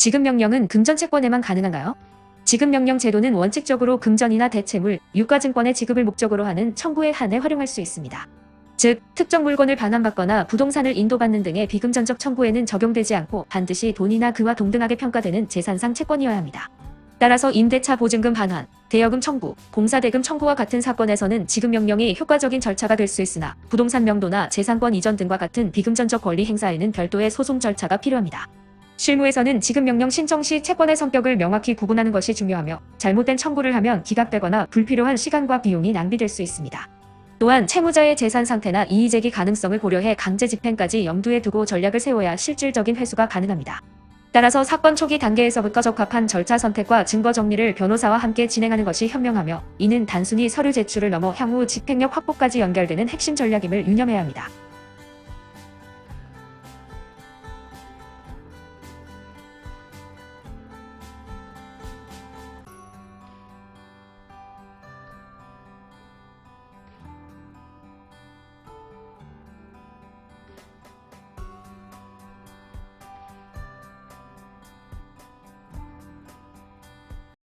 지급 명령은 금전 채권에만 가능한가요? 지급 명령 제도는 원칙적으로 금전이나 대체물, 유가증권의 지급을 목적으로 하는 청구에 한해 활용할 수 있습니다. 즉, 특정 물건을 반환받거나 부동산을 인도받는 등의 비금전적 청구에는 적용되지 않고 반드시 돈이나 그와 동등하게 평가되는 재산상 채권이어야 합니다. 따라서 임대차 보증금 반환, 대여금 청구, 공사대금 청구와 같은 사건에서는 지급명령이 효과적인 절차가 될 수 있으나 부동산 명도나 재산권 이전 등과 같은 비금전적 권리 행사에는 별도의 소송 절차가 필요합니다. 실무에서는 지급명령 신청 시 채권의 성격을 명확히 구분하는 것이 중요하며 잘못된 청구를 하면 기각되거나 불필요한 시간과 비용이 낭비될 수 있습니다. 또한 채무자의 재산 상태나 이의제기 가능성을 고려해 강제 집행까지 염두에 두고 전략을 세워야 실질적인 회수가 가능합니다. 따라서 사건 초기 단계에서부터 적합한 절차 선택과 증거 정리를 변호사와 함께 진행하는 것이 현명하며 이는 단순히 서류 제출을 넘어 향후 집행력 확보까지 연결되는 핵심 전략임을 유념해야 합니다.